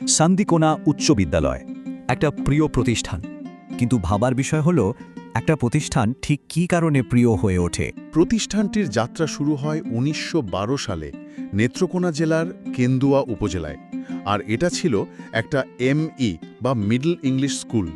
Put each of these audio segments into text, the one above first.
সান্দিকোনা উচ্চ বিদ্যালয়, একটা প্রিয় প্রতিষ্ঠান। কিন্তু ভাবার বিষয় হলো, একটা প্রতিষ্ঠান ঠিক কী কারণে প্রিয় হয়ে ওঠে? প্রতিষ্ঠানটির যাত্রা শুরু হয় উনিশশো সালে নেত্রকোনা জেলার কেন্দুয়া উপজেলায়, আর এটা ছিল একটা এমই বা মিডল ইংলিশ স্কুল।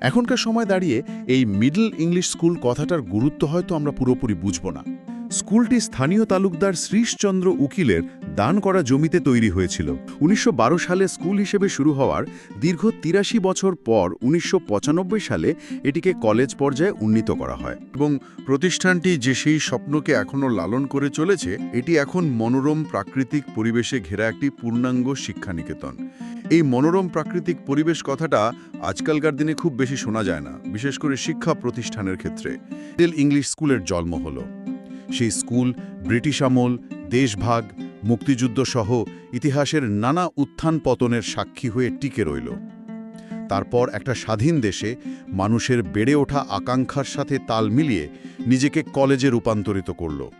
এখনকার সময় দাঁড়িয়ে এই মিডল ইংলিশ স্কুল কথাটার গুরুত্ব হয়তো আমরা পুরোপুরি বুঝব না। স্কুলটি স্থানীয় তালুকদার শ্রীশচন্দ্র উকিলের দান করা জমিতে তৈরি হয়েছিল। উনিশশো বারো সালে স্কুল হিসেবে শুরু হওয়ার দীর্ঘ তিরাশি বছর পর উনিশশো পঁচানব্বই সালে এটিকে কলেজ পর্যায়ে উন্নীত করা হয়। এবং প্রতিষ্ঠানটি যে সেই স্বপ্নকে এখনও লালন করে চলেছে, এটি এখন মনোরম প্রাকৃতিক পরিবেশে ঘেরা একটি পূর্ণাঙ্গ শিক্ষানিকেতন। এই মনোরম প্রাকৃতিক পরিবেশ কথাটা আজকালকার দিনে খুব বেশি শোনা যায় না, বিশেষ করে শিক্ষা প্রতিষ্ঠানের ক্ষেত্রে। ইংলিশ স্কুলের জন্ম হলো। সেই স্কুল ব্রিটিশ আমল দেশভাগ মুক্তিযুদ্ধ সহ ইতিহাসের নানা উত্থান পতনের সাক্ষী হয়ে টিকে রইল। তারপর একটা স্বাধীন দেশে মানুষের বেড়ে ওঠা আকাঙ্ক্ষার সাথে তাল মিলিয়ে নিজেকে কলেজে রূপান্তরিত করল।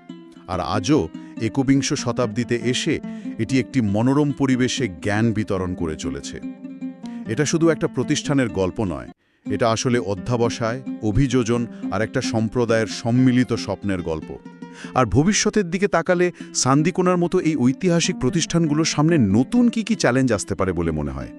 আর আজও একবিংশ শতাব্দীতে এসে এটি একটি মনোরম পরিবেশে জ্ঞান বিতরণ করে চলেছে। এটা শুধু একটা প্রতিষ্ঠানের গল্প নয়, এটা আসলে অধ্যাবসায়, অভিযোজন আর একটা সম্প্রদায়ের সম্মিলিত স্বপ্নের গল্প। আর ভবিষ্যতের দিকে তাকালে সান্দিকোনার মতো এই ঐতিহাসিক প্রতিষ্ঠানগুলোর সামনে নতুন কি কি চ্যালেঞ্জ আসতে পারে বলে মনে হয়?